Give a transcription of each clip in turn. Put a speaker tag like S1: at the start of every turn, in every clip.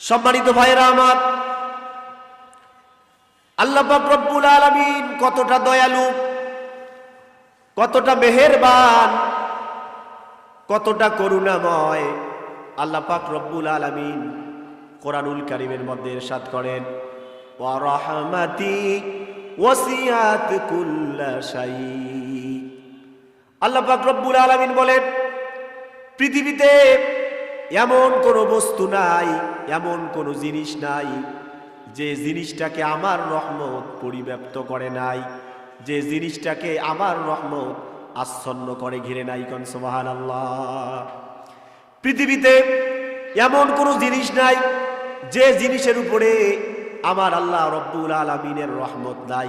S1: সম্মানিত ভাইরা আমার, আল্লাহ রব্বুল আলামিন কতটা দয়ালু, কতটা মেহেরবান, কতটা করুণাময় আল্লাহ পাক রব্বুল আলামিন কোরআনুল কারিমের মধ্যে ইরশাদ করেন, ওয়া রাহমাতি ওয়াসিয়াত কুল্লা শাই আল্লাহ পাক রব্বুল আলামিন বলেন, পৃথিবীতে এমন কোনো বস্তু নাই, এমন কোনো জিনিস নাই, যে জিনিসটাকে আমার রহমত পরিব্যাপ্ত করে নাই, যে জিনিসটাকে আমার রহমত আচ্ছন্ন করে ঘিরে নাই, কন সোহান আল্লাহ পৃথিবীতে এমন কোনো জিনিস নাই, যে জিনিসের উপরে আমার আল্লাহ রব্বুল আলমিনের রহমত নাই।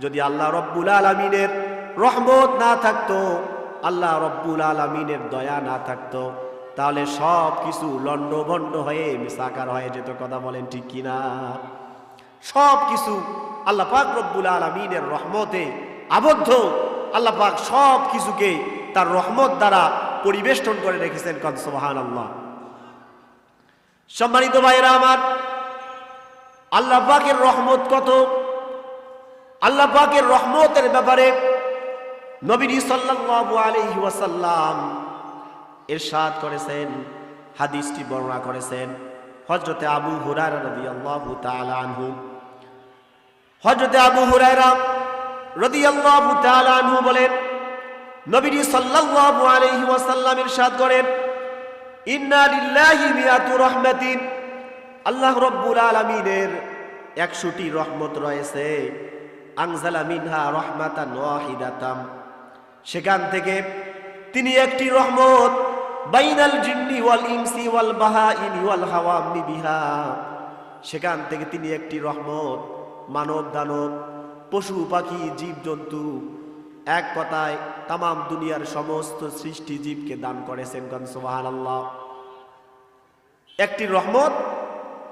S1: যদি আল্লাহ রব্বুল আলমিনের রহমত না থাকতো, আল্লাহ রব্বুল আলমিনের দয়া না থাকতো তাহলে সব কিছু লণ্ডভণ্ড হয়ে মিসাকার হয়ে যেত কথা বলেন ঠিক কিনা? সব কিছু আল্লাহ পাক রব্বুল আলমিনের রহমতে আবদ্ধ। আল্লাহ পাক সব কিছুকে তার রহমত দ্বারা পরিবেষ্টন করে রেখেছেন কনসবাহান আল্লাহ সম্মানিত ভাইরা আমার, আল্লাহ পাকের রহমত কত? আল্লাহ পাকের রহমতের ব্যাপারে নবী সাল্লাল্লাহু আলাইহি ওয়াসাল্লাম ইরশাদ করেছেন, হাদিসটি বর্ণনা করেছেন হজরতে আবু হুরায়রা রাদিয়াল্লাহু তাআলা আনহু। হযরতে আবু হুরায়রা রাদিয়াল্লাহু তাআলা আনহু বলেন, নবীজি সাল্লাল্লাহু আলাইহি ওয়াসাল্লাম ইরশাদ করেন, ইন্না লিল্লাহি মিয়াতু রাহমাতিন। আল্লাহ রব্বুল আলামিনের 100টি রহমত রয়েছে। আনজালা মিনহা রাহমাতান ওয়াহিদাতাম। সেখান থেকে তিনি একটি রহমত বাইনাল জিন্নি ওয়াল ইনসি ওয়াল বাহাইনি ওয়াল হাওয়ামি বিহা। সেখান থেকে তিনি একটি রহমত, মানব দানব, পশু, পাখি, জীবজন্তু, এক কথায় তামাম দুনিয়ার সমস্ত সৃষ্টি জীবকে দান করেছেন গন সুবাহান আল্লাহ একটি রহমত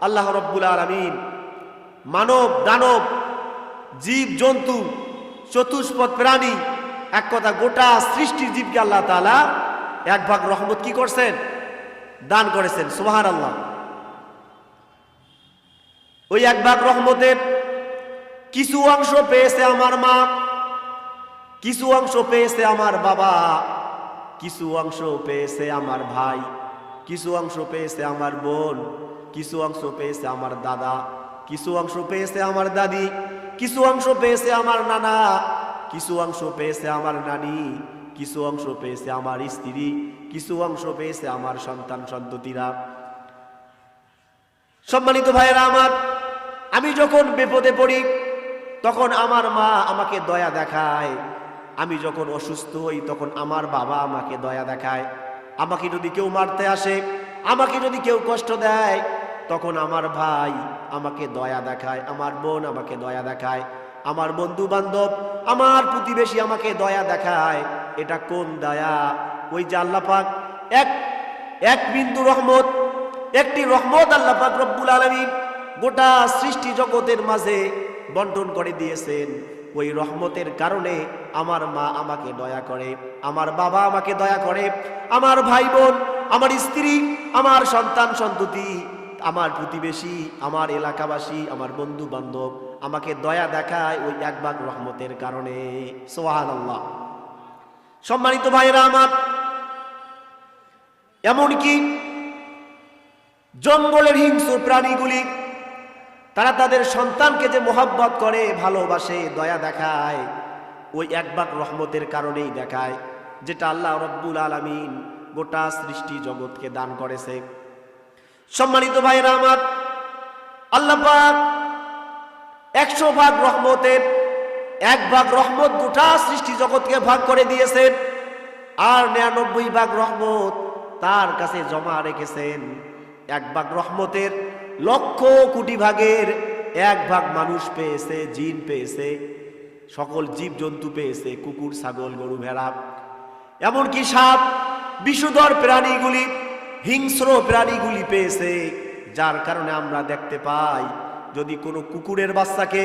S1: আল্লাহ রব্বুল আলমিন মানব, দানব জীব জন্তু চতুষ্পদ প্রাণী, এক কথা গোটা সৃষ্টি জীবকে আল্লাহ তালা এক ভাগ রহমত কি করছেন? দান করেছেন সুবাহান আল্লাহ ওই এক ভাগ রহমতের কিছু অংশ পেয়েছে আমার মা, কিছু অংশ পেয়েছে আমার বাবা, কিছু অংশ পেয়েছে আমার ভাই, কিছু অংশ পেয়েছে আমার বোন, কিছু অংশ পেয়েছে আমার দাদা, কিছু অংশ পেয়েছে আমার দাদি, কিছু অংশ পেয়েছে আমার নানা, কিছু অংশ পেয়েছে আমার নানি কিছু অংশ পেয়েছে আমার স্ত্রী, কিছু অংশ পেয়েছে আমার সন্তান, সন্ততিরা। সম্মানিত ভাইয়েরা আমার, আমি যখন বিপদে পড়ি, তখন আমার মা আমাকে দয়া দেখায়। আমি যখন অসুস্থ হই, তখন আমার বাবা আমাকে দয়া দেখায়। আমাকে যদি কেউ মারতে আসে, আমাকে যদি কেউ কষ্ট দেয়, তখন আমার ভাই আমাকে দয়া দেখায়, আমার বোন আমাকে দয়া দেখায়, আমার বন্ধু বান্ধব আমার প্রতিবেশী আমাকে দয়া দেখায়। এটা কোন দয়া? ওই যে আল্লাহ পাক, এক এক বিন্দু রহমত, একটি রহমত আল্লাহ পাক রব্বুল আলামিন গোটা সৃষ্টি জগতের মাঝে বন্টন করে দিয়েছেন। ওই রহমতের কারণে আমার মা আমাকে দয়া করে, আমার বাবা আমাকে দয়া করে, আমার ভাই বোন আমার স্ত্রী, আমার সন্তান সন্ততি, আমার প্রতিবেশী, আমার এলাকাবাসী, আমার বন্ধু বান্ধব আমাকে দয়া দেখায় ওই এক রহমতের কারণে। সোহান আল্লাহ সম্মানিত ভাইয়েরা আমার, এমনকি জঙ্গলের হিংস্র প্রাণীগুলি, তারা তাদের সন্তানকে যে মোহাব্বত করে, ভালোবাসে, দয়া দেখায়, ওই এক ভাগ রহমতের কারণেই দেখায়, যেটা আল্লাহ রব্বুল আলমিন গোটা সৃষ্টি জগৎকে দান করেছে। সম্মানিত ভাইয়েরা আমার, আল্লাহ একশো ভাগ রহমতের এক ভাগ রহমত গোটা সৃষ্টি জগৎকে ভাগ করে দিয়েছেন, আর নিরানব্বই ভাগ রহমত তার কাছে জমা রেখেছেন। এক ভাগ রহমতের লক্ষ কোটি ভাগের এক ভাগ মানুষ পেয়েছে, জিন পেয়েছে, সকল জীব জন্তু পেয়েছে, কুকুর, ছাগল, গরু, ভেড়া। এমনকি সাপ, বিষুধর প্রাণীগুলি, হিংস্র প্রাণীগুলি পেয়েছে, যার কারণে আমরা দেখতে পাই, যদি কোনো কুকুরের বাচ্চাকে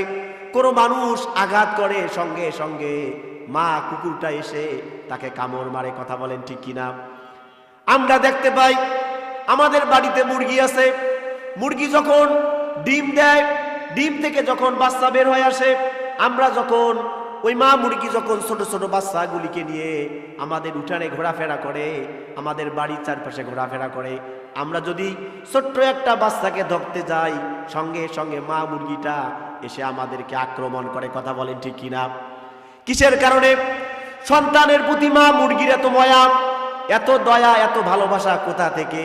S1: কোনো মানুষ আঘাত করে সঙ্গে সঙ্গে মা কুকুরটা এসে তাকে কামড় মারে, কথা বলেন ঠিক কিনা? আমরা দেখতে পাই আমাদের বাড়িতে মুরগি আছে। মুরগি যখন ডিম দেয়, ডিম থেকে যখন বাচ্চা বের হয়ে আসে, আমরা যখন ওই মা মুরগি যখন ছোট ছোট বাচ্চাগুলিকে নিয়ে আমাদের উঠানে ঘোরাফেরা করে, আমাদের বাড়ির চারপাশে ঘোরাফেরা করে আমরা যদি ছোট্ট একটা বাচ্চাকে ধরতে যাই, সঙ্গে সঙ্গে মা মুরগিটা এসে আমাদেরকে আক্রমণ করে, কথা বলেন ঠিক কিনা? কিসের কারণে? সন্তানের প্রতি মা মুরগির এত ময়া, এত দয়া, এত ভালোবাসা কোথা থেকে?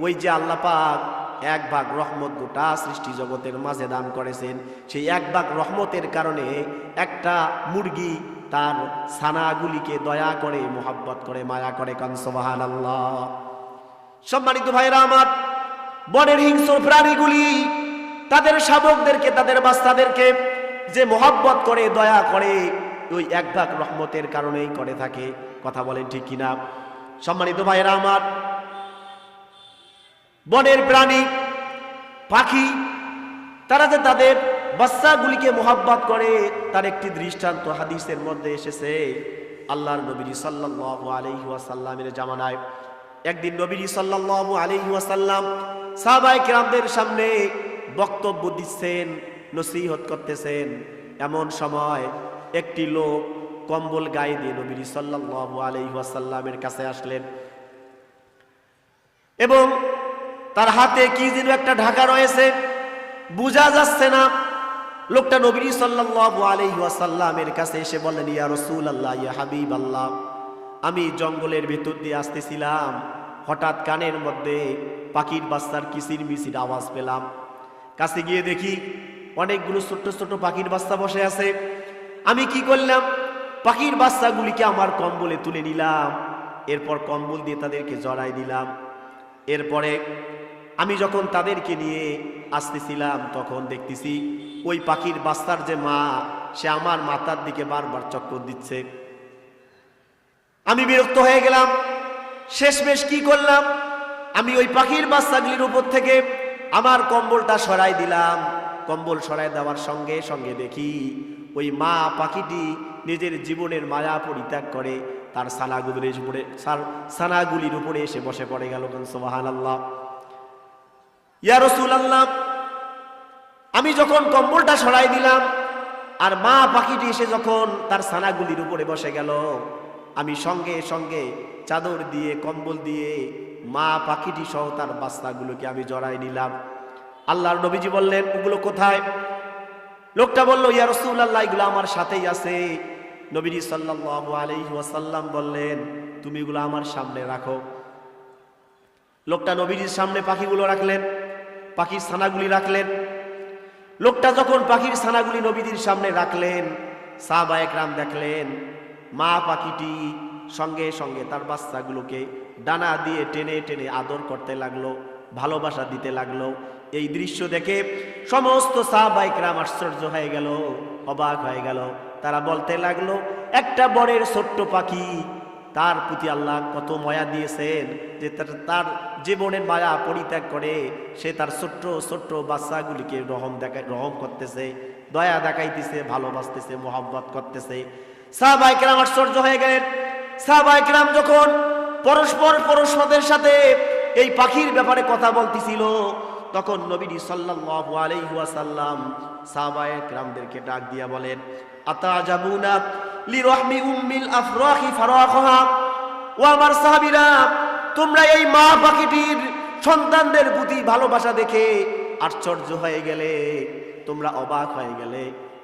S1: ওই যে আল্লাহ পাক এক ভাগ রহমত গোটা সৃষ্টি জগতের মাঝে দান করেছেন, সেই এক ভাগ রহমতের কারণে একটা মুরগি তার ছানাগুলিকে দয়া করে, মোহাব্বত করে, মায়া করে কনসবাহান আল্লাহ সম্মানিত ভাইরা আমার বনের হিংস্র প্রাণীগুলি তাদের শাবকদেরকে, তাদের বাচ্চাদেরকে যে মোহাব্বত করে, দয়া করে ওই এক ভাগ রহমতের কারণেই করে থাকে। কথা বলেন ঠিক কিনা? সম্মানিত ভাইরা আমার বনের প্রাণী, পাখি, তারা যে তাদের বাচ্চাগুলিকে মোহাব্বত করে, তার একটি দৃষ্টান্ত হাদিসের মধ্যে এসেছে আল্লাহর নবী সাল্লাহ আলাইহি ওয়াসাল্লামের জামানায়। একদিন নবী সাল্লাল্লাহু আলাইহি ওয়াসাল্লাম সাহাবায়ে কেরামদের সামনে বক্তব্য দিচ্ছেন, নসিহত করতেছেন। এমন সময় একটি লোক কম্বল গায়ে দিয়ে নবী সাল্লাল্লাহু আলাইহি ওয়াসাল্লামের কাছে আসলেন এবং তার হাতে কি যেন একটা ঢাকা রয়েছে, বোঝা যাচ্ছে না। লোকটা নবী সাল্লাল্লাহু আলাইহি ওয়াসাল্লামের কাছে এসে বললেন, ইয়া রাসূলুল্লাহ, ইয়া হাবিবাল্লাহ। আমি জঙ্গলের ভেতর দিয়ে আসতেছিলাম। হঠাৎ কানের মধ্যে পাখির বাচ্চার কিসির মিসির আওয়াজ পেলাম। কাছে গিয়ে দেখি অনেকগুলো ছোট্ট ছোট্ট পাখির বাচ্চা বসে আছে। আমি কি করলাম? পাখির বাচ্চাগুলিকে আমার কম্বলে তুলে নিলাম। এরপর কম্বল দিয়ে তাদেরকে জড়াই দিলাম। এরপরে আমি যখন তাদেরকে নিয়ে আসতেছিলাম, তখন দেখতেছি ওই পাখির বাচ্চার যে মা, সে আমার মাথার দিকে বারবার চক্কর দিচ্ছে। আমি বিরক্ত হয়ে গেলাম। শেষমেশ কি করলাম? আমি ওই পাখির বাচ্চাগুলির উপর থেকে আমার কম্বলটা সরাই দিলাম। কম্বল সরাই দেওয়ার সঙ্গে সঙ্গে দেখি ওই মা পাখিটি নিজের জীবনের মায়া পরিত্যাগ করে, তার সানাগুলির উপরে সানাগুলির উপরে এসে বসে পড়ে গেল। সোহান আল্লাহ ইয়া আল্লাহ আমি যখন কম্বলটা সরাই দিলাম, আর মা পাখিটি এসে যখন তার সানাগুলির উপরে বসে গেল আমি সঙ্গে সঙ্গে চাদর দিয়ে, কম্বল দিয়ে মা পাখিটি সহ তার বাচ্চাগুলোকে আমি জড়াই নিলাম। আল্লাহর নবীজি বললেন, ওগুলো কোথায়? লোকটা বলল, ইয়া রসুল আল্লাহ এগুলো আমার সাথেই আছে। নবীজি আলাইহি ওয়াসাল্লাম বললেন, তুমি এগুলো আমার সামনে রাখো। লোকটা নবীজির সামনে পাখিগুলো রাখলেন, পাখির ছানাগুলি রাখলেন। লোকটা যখন পাখির ছানাগুলি নবীজির সামনে রাখলেন সাহবা একরাম দেখলেন মা পাখিটি সঙ্গে সঙ্গে তার বাচ্চাগুলোকে ডানা দিয়ে টেনে টেনে আদর করতে লাগল, ভালোবাসা দিতে লাগল। এই দৃশ্য দেখে সমস্ত সাহবাইকরাম আশ্চর্য হয়ে গেল, অবাক হয়ে গেল। তারা বলতে লাগল, একটা বরের ছোট্ট পাখি, তার প্রতি আল্লাহ কত মায়া দিয়েছেন যে তার জীবনের মায়া পরিত্যাগ করে সে তার ছোট্ট ছোট্ট বাচ্চাগুলিকে রহম দেখায় রহম করতেছে, দয়া দেখাইতেছে, ভালোবাসতেছে, মোহাব্বত করতেছে। সাহবাইকরাম আশ্চর্য হয়ে গেলেন। সাহবাইকরাম যখন পরস্পর পরস্পরের সাথে এই পাখির ব্যাপারে কথা বলতেছিল, তখন নবীজি সাল্লাল্লাহু আলাইহি ওয়াসাল্লাম ডাক দিয়া বলেন, আতাজাবুনা লিরহমি উম্মিল আফরাখি ফারাখহা? ও আমার সাহাবীরা, তোমরা এই মা পাখিটির সন্তানদের প্রতি ভালোবাসা দেখে আশ্চর্য হয়ে গেলে, তোমরা অবাক হয়ে গেলে।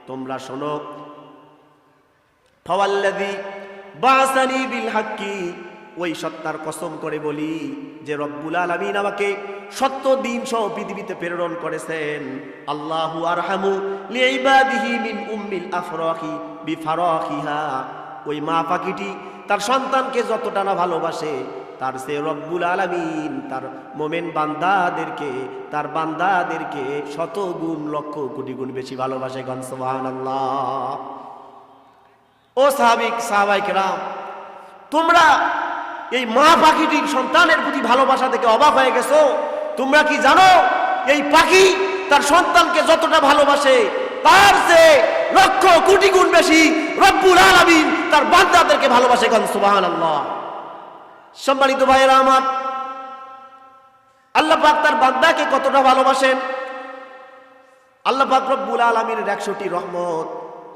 S1: তোমরা শোনো ফাওয়াল্লাযী বাসানি ওই সত্তার কসম করে বলি যে রব্বুল আলামিন আমাকে সত্য দিন সহ পৃথিবীতে প্রেরণ করেছেন। আল্লাহু আরহামু লিইবাদিহি মিন উম্মিল আফরাহি বিফারাহিহা ওই মা পাখিটি তার সন্তানকে যতটা না ভালোবাসে, তার সে রব্বুল আলামিন তার মোমেন বান্দাদেরকে, তার বান্দাদেরকে শত গুণ লক্ষ কোটি গুণ বেশি ভালোবাসে গন সুবহানাল্লাহ। ও সাহাবিক সাহাবাইক রাম তোমরা এই মা পাখিটির সন্তানের প্রতি ভালোবাসা থেকে অবাক হয়ে গেছো? তোমরা কি জানো এই পাখি তার সন্তানকে যতটা ভালোবাসে, তার যে লক্ষ কোটি গুণ বেশি রব্বুল আলামিন তার বান্দাদেরকে ভালোবাসে গান সুবহানাল্লাহ। সম্মানিত ভাইয়েরা আমার, আল্লাহ পাক তার বান্দাকে কতটা ভালোবাসেন? আল্লাহ পাক রব্বুল আলমীর একশোটি রহমত।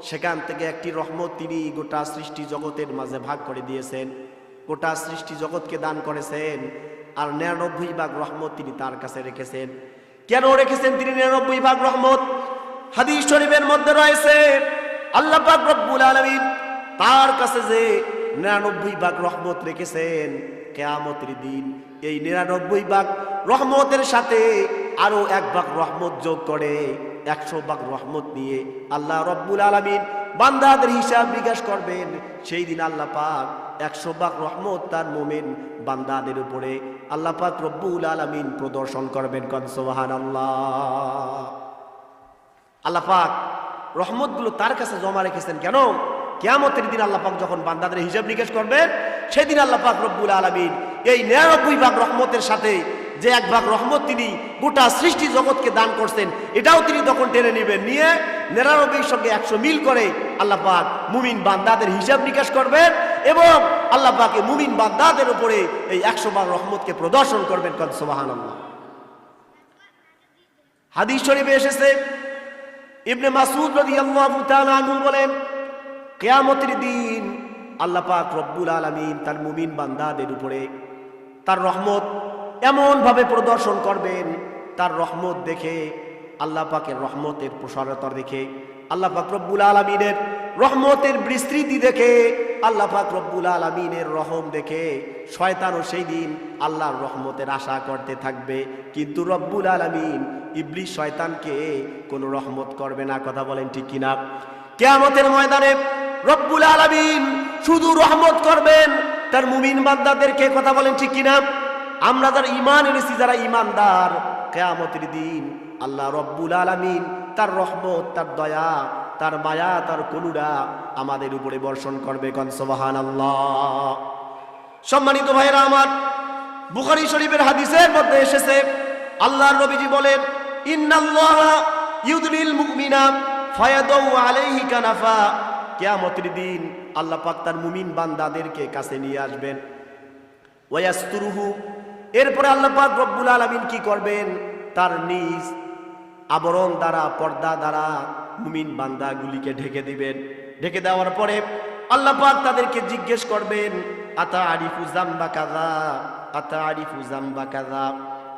S1: সেখান থেকে একটি রহমত তিনি গোটা সৃষ্টি জগতের মাঝে ভাগ করে দিয়েছেন। গোটা সৃষ্টি জগৎকে দান করেছেন আর নিরানব্বই ভাগ রহমত তিনি তার কাছে রেখেছেন। কেন রেখেছেন তিনি নিরানব্বই ভাগ রহমত? হাদিস শরীফের মধ্যে রয়েছে, আল্লাহ রব্বুল আলমিন তার কাছে যে নিরানব্বই ভাগ রহমত রেখেছেন কেয়ামতের দিন, এই নিরানব্বই ভাগ রহমতের সাথে আরও এক ভাগ রহমত যোগ করে। একশো ভাগ রহমত নিয়ে আল্লাহ রব্বুল আলমিন বান্দাদের হিসাব বিকাশ করবেন। সেই দিন আল্লাহ পাক একশো ভাগ রহমত তার মোমেন বান্দাদের উপরে আল্লাহ পাক রব্বুল আলমিন প্রদর্শন করবেন কনসোহান আল্লাহ আল্লাহ পাক রহমতগুলো তার কাছে জমা রেখেছেন কেন? কেয়ামতের দিন আল্লাহ পাক যখন বান্দাদের হিসাব নিকেশ করবেন, সেদিন আল্লাহ পাক রব্বুল আলমিন এই নিরানব্বই রহমতের সাথে যে এক ভাগ রহমত তিনি গোটা সৃষ্টি জগৎকে দান করছেন, এটাও তিনি তখন টেনে নেবেন। নিয়ে নিরানব্বইয়ের সঙ্গে একশো মিল করে আল্লাহ পাক মুমিন বান্দাদের হিসাব নিকাশ করবেন এবং আল্লাহ পাকে মুমিন বান্দাদের উপরে এই একশো ভাগ রহমতকে প্রদর্শন করবেন কদ সোবাহান আল্লাহ হাদিস শরীফে এসেছে, ইবনে মাসুদ রাদিয়াল্লাহু তাআলা বলেন, কিয়ামতের দিন আল্লাহ পাক রব্বুল আলামিন তার মুমিন বান্দাদের উপরে তার রহমত এমন ভাবে প্রদর্শন করবেন, তার রহমত দেখে, আল্লাহ পাকের রহমতের প্রসারতা দেখে, আল্লাহ পাক রব্বুল আলামিনের রহমতের বিস্তৃতি দেখে, আল্লাহ পাক রব্বুল আলামিনের রহম দেখে, শয়তানও সেই দিন আল্লাহর রহমতের আশা করতে থাকবে। কিন্তু রব্বুল আলামিন ইবলিশ শয়তানকে কোনো রহমত করবে না, কথা বলেন ঠিক কিনা? কেয়ামতের ময়দানে রব্বুল আলামিন শুধু রহমত করবেন, তার মুমিন বান্দাদেরকে কথা বলেন ঠিক কিনা? আমরা যারা ইমান এনেছি, যারা ইমানদার কেয়ামতের দিন আল্লাহ রব্বুল আলামিন তার রহমত, তার দয়া, তার মায়া, তার কলুরা আমাদের উপরে বর্ষণ করবে কনসবাহান আল্লাহ সম্মানিত ভাইরা আমার, বুখারি শরীফের হাদিসের মধ্যে এসেছে, আল্লাহর নবীজি বলেন, ইন্নাল্লাহ ইউদলিল মুমিনা ফায়াদাউ আলাইহি কানাফা। কিয়ামতের দিন আল্লাহ পাক তার মুমিন বান্দাদেরকে কাছে নিয়ে আসবেন। ওয়াস্তুরুহু এরপরে আল্লাহ পাক রব্বুল আলামিন কি করবেন? তার নিজ আবরণ দ্বারা, পর্দা দ্বারা মুমিন বান্দাগুলিকে ঢেকে দিবেন। ঢেকে দেওয়ার পরে আল্লাহ পাক তাদেরকে জিজ্ঞেস করবেন আতা আরিফু জাম্বা কাজা আতা আরিফু জাম্বা কাজা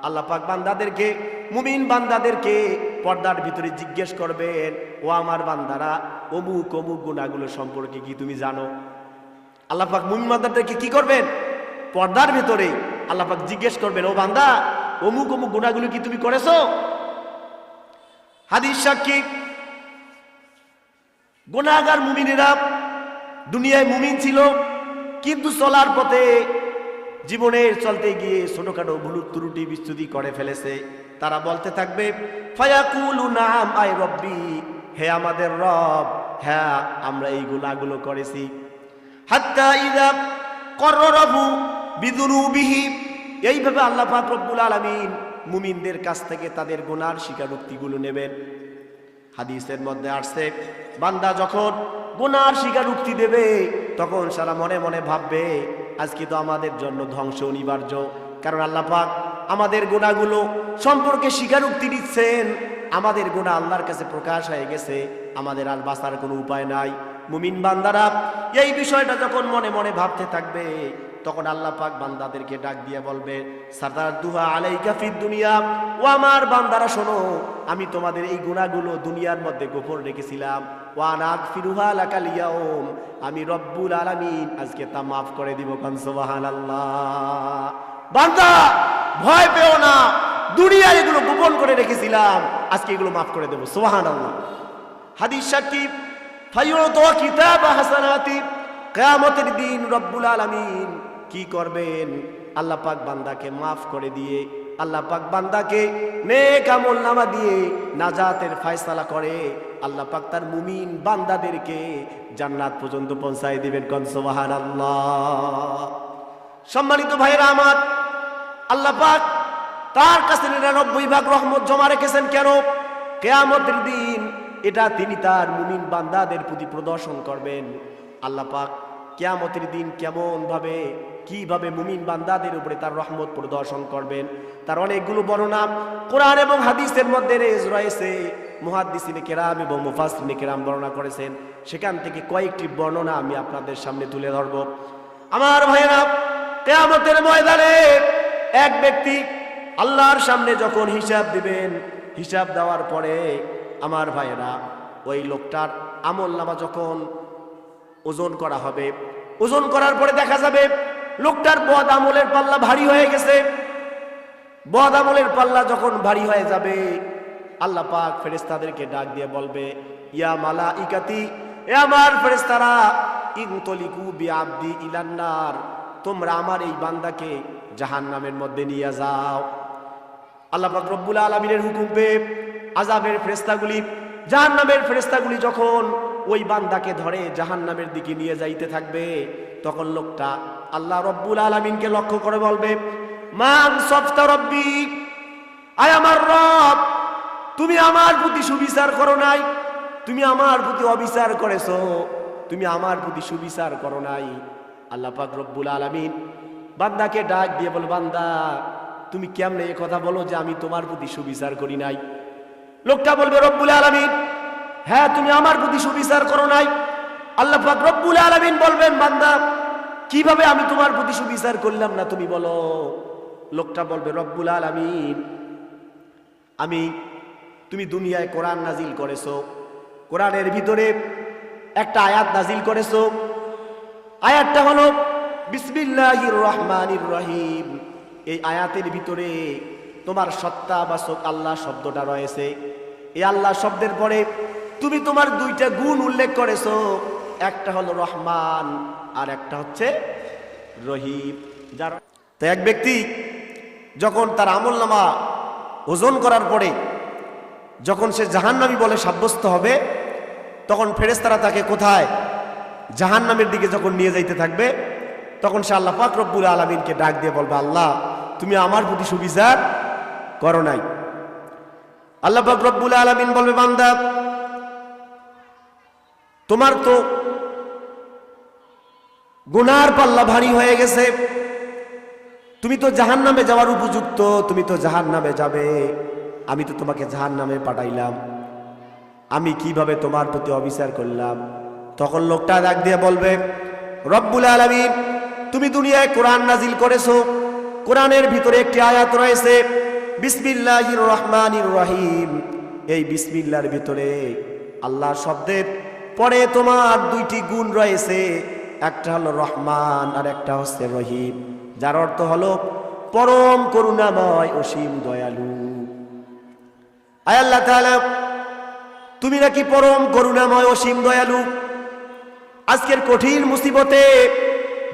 S1: আল্লাহ পাক বান্দাদেরকে, মুমিন বান্দাদেরকে পর্দার ভিতরে জিজ্ঞেস করবেন, ও আমার বান্দারা, অমুক অমুক গুণাগুলো সম্পর্কে কি তুমি জানো? আল্লাহ পাক মুমিন বান্দাদেরকে কি করবেন? পর্দার ভিতরে আল্লাহ পাক জিজ্ঞেস করবেন, ও বান্দা, অমুক অমুক গুণাগুলো কি তুমি করেছ? হাদিস সাক্ষী, গুণাগার মুমিনেরা দুনিয়ায় মুমিন ছিল, কিন্তু চলার পথে জীবনের চলতে গিয়ে ছোটখাটো ভুল ত্রুটি বিস্তুতি করে ফেলেছে। তারা বলতে থাকবে নাম রব্বি, হে আমাদের রব হ্যাঁ আমরা এই গুণাগুলো করেছি। হাত্তা ইদা কররবু বিদুনুবিহি এইভাবে আল্লাহ রব্বুল আলামিন মুমিনদের কাছ থেকে তাদের গুনার স্বীকারোক্তিগুলো নেবেন। হাদিসের মধ্যে আসছে, বান্দা যখন গুনার স্বীকারোক্তি দেবে, তখন সারা মনে মনে ভাববে, আজকে তো আমাদের জন্য ধ্বংস অনিবার্য। কারণ আল্লাহ পাক আমাদের গুণাগুলো সম্পর্কে স্বীকারোক্তি দিচ্ছেন। আমাদের গুণা আল্লাহর কাছে প্রকাশ হয়ে গেছে, আমাদের আর বাঁচার কোনো উপায় নাই। মুমিন বান্দারা এই বিষয়টা যখন মনে মনে ভাবতে থাকবে তখন আল্লাহ পাক বান্দাদেরকে ডাক দিয়ে বলবে সাতার দুহা আলাই ফিদ দুনিয়া, ও আমার বান্দারা শোনো, আমি তোমাদের এই গুণাগুলো দুনিয়ার মধ্যে গোপন রেখেছিলাম। ওয়ানাক ফিরুহা লাকালিয়াউম আমি রব্বুল আলামিন আজকে তা মাফ করে দিব কনসবাহান আল্লাহ বান্দা, ভয় পেও না, দুনিয়ায় এগুলো গোপন করে রেখেছিলাম, আজকে এগুলো মাফ করে দেবো সোহান আল্লাহ হাদিস সাক্ষী ফাইয়ত কিতাব হাসানাতি, কিয়ামতের দিন রব্বুল আলামিন কি করবেন? আল্লাহ পাক বান্দাকে মাফ করে দিয়ে, আল্লাহ পাক বান্দাকে নেক আমল নামা দিয়ে নাজাতের ফয়সালা করে, আল্লাহ পাক তার মুমিন বান্দাদেরকে জান্নাত পর্যন্ত পৌঁছায় দিবেন। কন সুবহানাল্লাহ। সম্মানিত ভাইরা আমার, আল্লাহ পাক তার কাছে নিরানব্বই ভাগ রহমত জমা রেখেছেন কেন? কেয়ামতের দিন এটা তিনি তার মুমিন বান্দাদের প্রতি প্রদর্শন করবেন। আল্লাহ পাক কেয়ামতের দিন কেমন ভাবে কীভাবে মুমিন বান্দাদের উপরে তার রহমত প্রদর্শন করবেন? তার অনেকগুলো বর্ণনা কোরআন এবং হাদিসের মধ্যে রয়েছে। মুহাদ্দিসিনে কেরাম এবং মুফাসিনে কেরাম বর্ণনা করেছেন। সেখান থেকে কয়েকটি বর্ণনা আমি আপনাদের সামনে তুলে ধরব। আমার ভাইয়েরা, কেয়ামতের ময়দানে এক ব্যক্তি আল্লাহর সামনে যখন হিসাব দিবেন, হিসাব দেওয়ার পরে আমার ভাইয়েরা, ওই লোকটার আমল নামা যখন ওজন করা হবে, ওজন করার পরে দেখা যাবে লোকটার বদ আমলের পাল্লা ভারী হয়ে গেছে। বদ আমলের পাল্লা যখন ভারী হয়ে যাবে, আল্লাহ পাক ফেরেস্তাদেরকে ডাক দিয়ে বলবে, ইয়া মালা ইকাতি এ আমার ফেরেস্তারা ইনতলিকু বিআবদি ইলান্নার তোমরা আমার এই বান্দাকে জাহান্নামের মধ্যে নিয়ে যাও। আল্লাহ পাক রব্বুল আলমিনের হুকুম পেয়ে আজাবের ফেরেস্তাগুলি জাহান্নামের ফেরেস্তাগুলি যখন ওই বান্দাকে ধরে জাহান্নামের দিকে নিয়ে যাইতে থাকবে তখন লোকটা আল্লাহ রব্বুল আলমিনকে লক্ষ্য করে বলবে মান সফতা রব্বি, আয় আমার রব, তুমি আমার প্রতি সুবিচার করো নাই, তুমি আমার প্রতি অবিচার করেছ, তুমি আমার প্রতি সুবিচার করো নাই। আল্লাহ পাক রব্বুল আলমিন বান্দাকে ডাক দিয়ে বল, বান্দা, তুমি কেমনে এ কথা বলো যে আমি তোমার প্রতি সুবিচার করি নাই? লোকটা বলবে, রব্বুল আলমিন হ্যাঁ তুমি আমার প্রতি সুবিচার করো নাই আল্লাহ পাক রব্বুল আলমিন বলবেন, বান্দা, কীভাবে আমি তোমার প্রতি সুবিচার করলাম না তুমি বলো। লোকটা বলবে, রব্বুল আলমিন, আমি, তুমি দুনিয়ায় কোরআন নাজিল করেছ। কোরআনের ভিতরে একটা আয়াত নাজিল করেছ। আয়াতটা হলো, বিসমিল্লাহির রহমানির রহিম। এই আয়াতের ভিতরে তোমার সত্তা সত্তাবাচক আল্লাহ শব্দটা রয়েছে। এই আল্লাহ শব্দের পরে তুমি তোমার দুইটা গুণ উল্লেখ করেছ। একটা হলো রহমান, আর একটা হচ্ছে রহিম। যার তো এক ব্যক্তি যখন তার আমল নামা ওজন করার পরে যখন সে জাহান্নামী বলে সাব্যস্ত হবে, তখন ফেরেস্তারা তাকে কোথায়? জাহান্নামের দিকে যখন নিয়ে যাইতে থাকবে, তখন সে আল্লাহ পাক আলমিনকে ডাক দিয়ে বলবে, আল্লাহ, তুমি আমার প্রতি সুবিচার করো নাই। আল্লাহ পাক আলমিন বলবে, বান্দা, তোমার তো গুনার পাল্লা ভারী হয়ে গেছে। তুমি তো জাহান নামে যাওয়ার উপযুক্ত, তুমি তো জাহান নামে যাবে। আমি তো তোমাকে জাহান নামে পাঠাইলাম। আমি কীভাবে তোমার প্রতি অবিচার করলাম? তখন লোকটা ডাক দিয়ে বলবে, রব্বুল আলমিন, তুমি দুনিয়ায় কোরআন নাজিল করেছ। কোরআনের ভিতরে একটি আয়াত রয়েছে, বিসমিল্লাহির রহমানির রহিম। এই বিসমিল্লার ভিতরে আল্লাহ শব্দের পরে তোমার দুইটি গুণ রয়েছে। একটা হলো রহমান আর একটা হচ্ছে রহিম, যার অর্থ হলো পরম করুণাময় অসীম দয়ালু। আয় আল্লাহ তুমি নাকি পরম করুণাময় অসীম দয়ালু? আজকের কঠিন মুসিবতে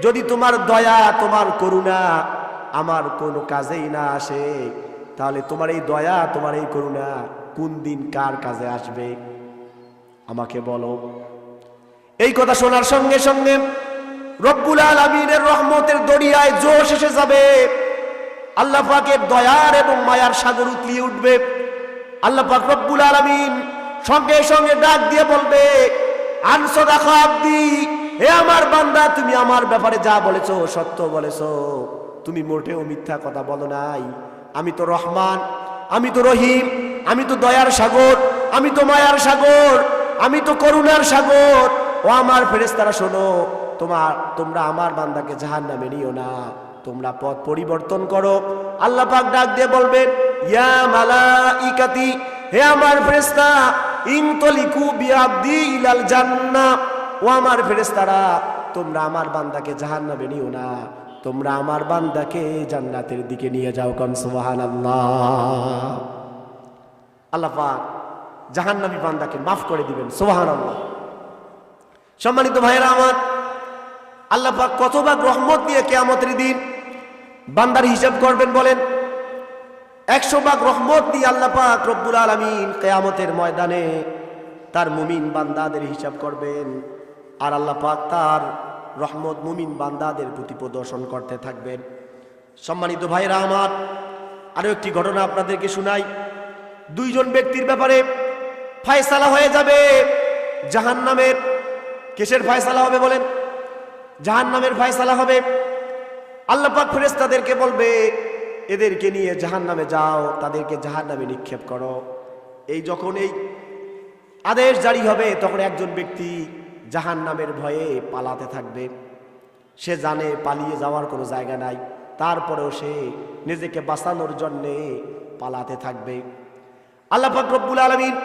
S1: যদি তোমার দয়া, তোমার করুণা আমার কোনো কাজেই না আসে, তাহলে তোমার এই দয়া, তোমার এই করুণা কোন দিন কার কাজে আসবে? আমাকে বলো। এই কথা শোনার সঙ্গে সঙ্গে রব্বুল আলমিনের রহমতের দরিয়ায় জোশ এসে যাবে। আল্লাহ পাকের দয়ার এবং মায়ার সাগর উতলিয়ে উঠবে। আল্লাহ পাক রব্বুল আলমিন সঙ্গে সঙ্গে ডাক দিয়ে বলবে আনসো দেখো আব্দি, হে আমার বান্দা, তুমি আমার ব্যাপারে যা বলেছ সত্য বলেছ। তুমি মোটেও মিথ্যা কথা বলো নাই। আমি তো রহমান, আমি তো রহিম, আমি তো দয়ার সাগর, আমি তো মায়ার সাগর, আমি তো করুণার সাগর। ও আমার ফেরেস্তারা শোনো, তোমার, তোমরা আমার বান্দাকে জাহান নামে নিও না। তোমরা পথ পরিবর্তন করো। আল্লাহ পাক ডাক দিয়ে বলবেন, ইয়া মালা ইকাতি হে আমার ফেরেস্তা ইনতলিকু বিআবদি ইলাল জান্নাহ। ও আমার ফেরেস্তারা তোমরা আমার বান্দাকে জাহান নামে নিও না। তোমরা আমার বান্দাকে জান্নাতের দিকে নিয়ে যাও কন সুবহানাল্লাহ। আল্লাহ পাক জাহান্নামী বান্দাকে মাফ করে দিবেন, সুবহানাল্লাহ। সম্মানিত ভাইয়েরা আমার, আল্লাহ পাক কত ভাগ রহমত দিয়ে কেয়ামতের দিন বান্দার হিসাব করবেন বলেন? একশো ভাগ রহমত দিয়ে আল্লাহ পাক রব্বুল আলমিন কেয়ামতের ময়দানে তার মুমিন বান্দাদের হিসাব করবেন। আর আল্লাহ পাক তার রহমত মুমিন বান্দাদের প্রতি প্রদর্শন করতে থাকবেন। সম্মানিত ভাইরা আমার, আরও একটি ঘটনা আপনাদেরকে শোনাই। দুইজন ব্যক্তির ব্যাপারে ফায়সালা হয়ে যাবে জাহান নামের কেসের ফায়সালা হবে বলেন? জাহান নামের ফায়সালা হবে। আল্লাহ পাক ফেরেশতাদেরকে বলবে, এদেরকে নিয়ে জাহান নামে যাও, তাদেরকে জাহান নামে নিক্ষেপ করো। এই যখন এই আদেশ জারি হবে, তখন একজন ব্যক্তি জাহান নামের ভয়ে পালাতে থাকবে। সে জানে পালিয়ে যাওয়ার কোনো জায়গা নাই। তারপরেও সে নিজেকে বাঁচানোর জন্যে পালাতে থাকবে। আল্লাহ পাক রব্বুল আলমিন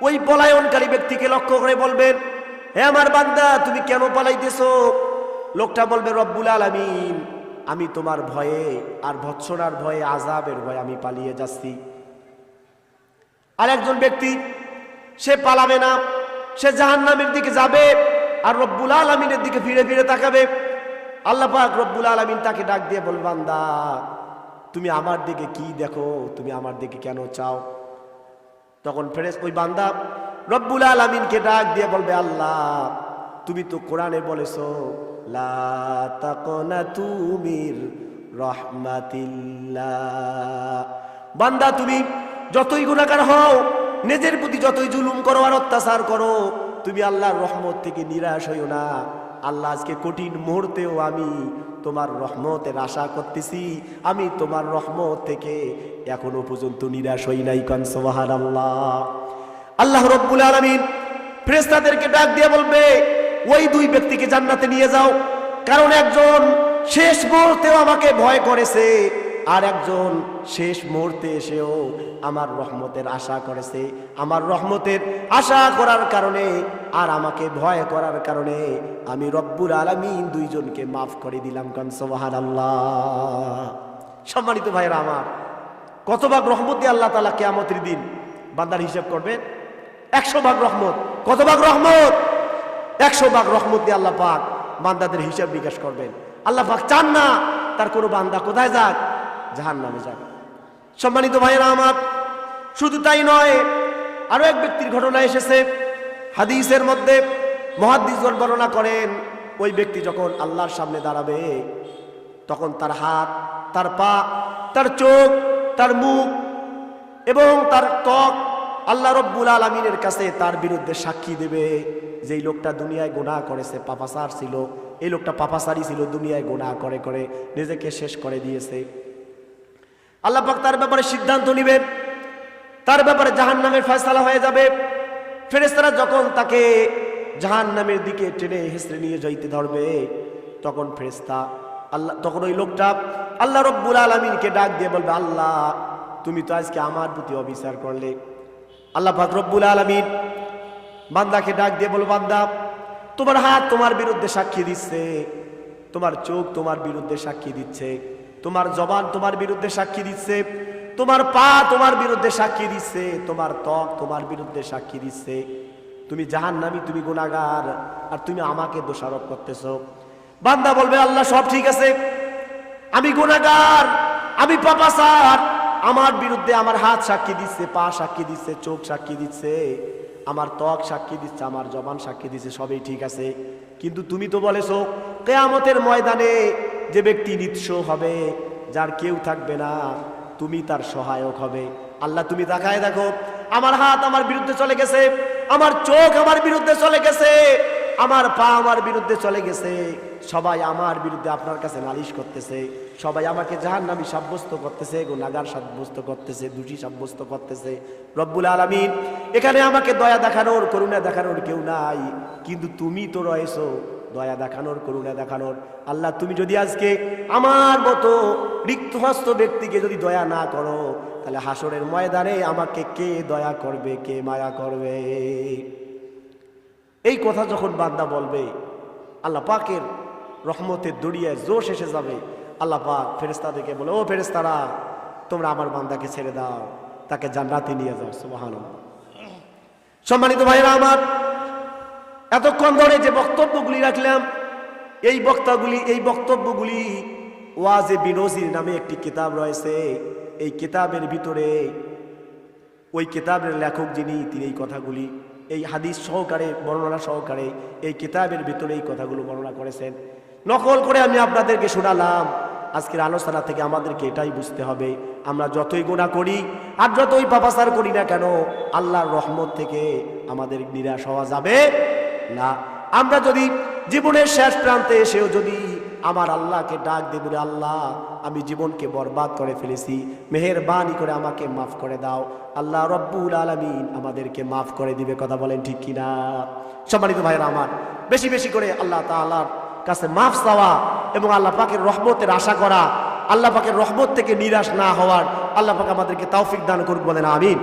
S1: ওই পলায়নকারী ব্যক্তিকে লক্ষ্য করে বলবেন হে আমার বান্দা, তুমি কেন পালাইতেছো? লোকটা বলবে, রব্বুল আলমিন, আমি তোমার ভয়ে আর ভৎসনার ভয়ে আজাবের ভয়ে আমি পালিয়ে যাচ্ছি। আর একজন ব্যক্তি, সে পালাবে না, সে জাহান্নামের দিকে যাবে আর রব্বুল আলমিনের দিকে ফিরে ফিরে তাকাবে। আল্লাহ রব্বুল আলমিন তাকে ডাক দিয়ে বল বান্দা, তুমি আমার দিকে কি দেখো? তুমি আমার দিকে কেন চাও? তখন ফেরেস ওই বান্দা রব্বুল আলমিনকে ডাক দিয়ে বলবে, আল্লাহ, তুমি তো কোরআনে বলেছ তাকনাতুমির রহমাতিল্লাহ। বান্দা, তুমি যতই গুণাকার হও, নিজের প্রতি যতই জুলুম করো আর অত্যাচার করো, তুমি আল্লাহর রহমত থেকে নিরাশ হইও না। আল্লাহ, আজকে কঠিন মুহূর্তেও আমি তোমার রহমতের আশা করতেছি। আমি তোমার রহমত থেকে এখনও পর্যন্ত নিরাশ হই নাই কনসবাহার আল্লাহ আল্লাহ রব্বুল আলমিন ফ্রেস্তাদেরকে ডাক দিয়ে বলবে, ওই দুই ব্যক্তিকে জান্নাতে নিয়ে যাও। কারণ একজন শেষ মুহূর্তেও আমাকে ভয় করেছে আর একজন শেষ মুহূর্তে এসেও আমার রহমতের আশা করেছে। আমার রহমতের আশা করার কারণে আর আমাকে ভয় করার কারণে আমি রব্বুর আলমিন দুইজনকে মাফ করে দিলাম কান সোহান আল্লাহ সম্মানিত ভাইরা আমার কত ভাগ রহমত আল্লাহ তালা কেয়ামতের দিন বান্দার হিসাব করবেন একশো ভাগ রহমত। কত ভাগ রহমত? একশো ভাগ রহমত দিয়ে আল্লাহ পাক বান্দাদের হিসাব বিকাশ করবেন। আল্লাহ পাক চান না তার কোনো বান্দা কোথায় যাক? জাহান নামে যাক। সম্মানিত ভাইয়েরা আমার, শুধু তাই নয়, আরও এক ব্যক্তির ঘটনা এসেছে। হাদিসের মধ্যে মহাদিসগণ বর্ণনা করেন, ওই ব্যক্তি যখন আল্লাহর সামনে দাঁড়াবে, তখন তার হাত, তার পা, তার চোখ, তার মুখ এবং তার ত্বক আল্লাহ রব্বুল আলমিনের কাছে তার বিরুদ্ধে সাক্ষী দেবে। যেই লোকটা দুনিয়ায় গোনা করেছে পাপাসার ছিল। এই লোকটা পাপাসারি ছিল, দুনিয়ায় গোনা করে করে নিজেকে শেষ করে দিয়েছে। আল্লাহ পাক তার ব্যাপারে সিদ্ধান্ত নিবে। তার ব্যাপারে জাহান নামের ফয়সালা হয়ে যাবে। ফেরেস্তারা যখন তাকে জাহান নামের দিকে টেনে হেসড়ে নিয়ে যাইতে ধরবে, তখন ফেরেস্তা আল্লাহ, তখন ওই লোকটা আল্লাহ রব্বুল আলমিনকে ডাক দিয়ে বলবে, আল্লাহ, তুমি তো আজকে আমার প্রতি অবিচার করলে। আল্লাহ পাক রব্বুল আলমিন বান্দাকে ডাক দিয়ে বল বান্দা, তোমার হাত তোমার বিরুদ্ধে সাক্ষী দিচ্ছে, তোমার চোখ তোমার বিরুদ্ধে সাক্ষী দিচ্ছে, তোমার জবান তোমার বিরুদ্ধে সাক্ষী দিচ্ছে, তোমার পা তোমার বিরুদ্ধে সাক্ষী দিচ্ছে, তোমার ত্বক তোমার বিরুদ্ধে সাক্ষী দিচ্ছে। তুমি জাহান নামি তুমি গুণাগার আর তুমি আমাকে দোষারোপ করতেছ। বান্দা বলবে, আল্লাহ সব ঠিক আছে, আমি গুণাগার আমি পাপাসার আমার বিরুদ্ধে আমার হাত সাক্ষী দিচ্ছে, পা সাক্ষী দিচ্ছে, চোখ সাক্ষী দিচ্ছে, আমার ত্বক সাক্ষী দিচ্ছে, আমার জবান সাক্ষী দিচ্ছে, সবই ঠিক আছে। কিন্তু তুমি তো বলেছ, কেয়ামতের ময়দানে যে ব্যক্তি নিঃস্ব হবে, যার কেউ থাকবে না, তুমি তার সহায়ক হবে। আল্লাহ, তুমি তাকায় দেখো, আমার হাত আমার বিরুদ্ধে চলে গেছে, আমার চোখ আমার বিরুদ্ধে চলে গেছে আমার পা আমার বিরুদ্ধে চলে গেছে। সবাই আমার বিরুদ্ধে আপনার কাছে নালিশ করতেছে। সবাই আমাকে জাহান নামি সাব্যস্ত করতেছে গুণাগার সাব্যস্ত করতেছে, দোষী সাব্যস্ত করতেছে। রব্বুল আলমিন, এখানে আমাকে দয়া দেখানোর, করুণা দেখানোর কেউ নাই। কিন্তু তুমি তো রয়েছো, দয়া দেখানোর, করুণা দেখানোর। আল্লাহ, তুমি যদি আজকে আমার মতো রিক্তহস্ত ব্যক্তিকে যদি দয়া না করো, তাহলে হাসরের ময়দানে আমাকে কে দয়া করবে, কে মায়া করবে? এই কথা যখন বান্দা বলবে, আল্লাহ পাকের রহমতের দড়িয়ায় জোশ এসে যাবে। আল্লাহ পাক ফেরেস্তাদেরকে বলে, ও ফেরেস্তারা তোমরা আমার বান্দাকে ছেড়ে দাও, তাকে জান্নাতে নিয়ে যাও। সুবাহান সম্মানিত ভাইরা আমার, এতক্ষণ ধরে যে বক্তব্যগুলি রাখলাম, এই বক্তাগুলি, এই বক্তব্যগুলি ওয়াজে বিনোজির নামে একটি কিতাব রয়েছে। এই কিতাবের ভিতরে, ওই কিতাবের লেখক যিনি, তিনি এই কথাগুলি এই হাদিস সহকারে, বর্ণনা সহকারে, এই কিতাবের ভিতরে এই কথাগুলো বর্ণনা করেছেন। নকল করে আমি আপনাদেরকে শোনালাম। আজকের আলোচনা থেকে আমাদেরকে এটাই বুঝতে হবে। আমরা যতই গুণা করি আর যতই পাপাসার করি না কেন, আল্লাহর রহমত থেকে আমাদের নিরাশ হওয়া যাবে না। আমরা যদি জীবনের শেষ প্রান্তে এসেও যদি আমার আল্লাহকে ডাক দেব রে আল্লাহ আমি জীবনকে বরবাদ করে ফেলেছি। মেহেরবানি করে আমাকে মাফ করে দাও। আল্লাহ রব্বুল আলমিন আমাদেরকে মাফ করে দিবে, কথা বলেন ঠিক কিনা? সম্মানিত ভাইরা আমার, বেশি বেশি করে আল্লাহ তালার কাছে মাফ চাওয়া এবং আল্লাহ পাকের রহমতের আশা করা, আল্লাহ পাকের রহমত থেকে নিরাশ না হওয়ার, আল্লাহ পাকে আমাদেরকে তাওফিক দান করুক, বলেন আমিন।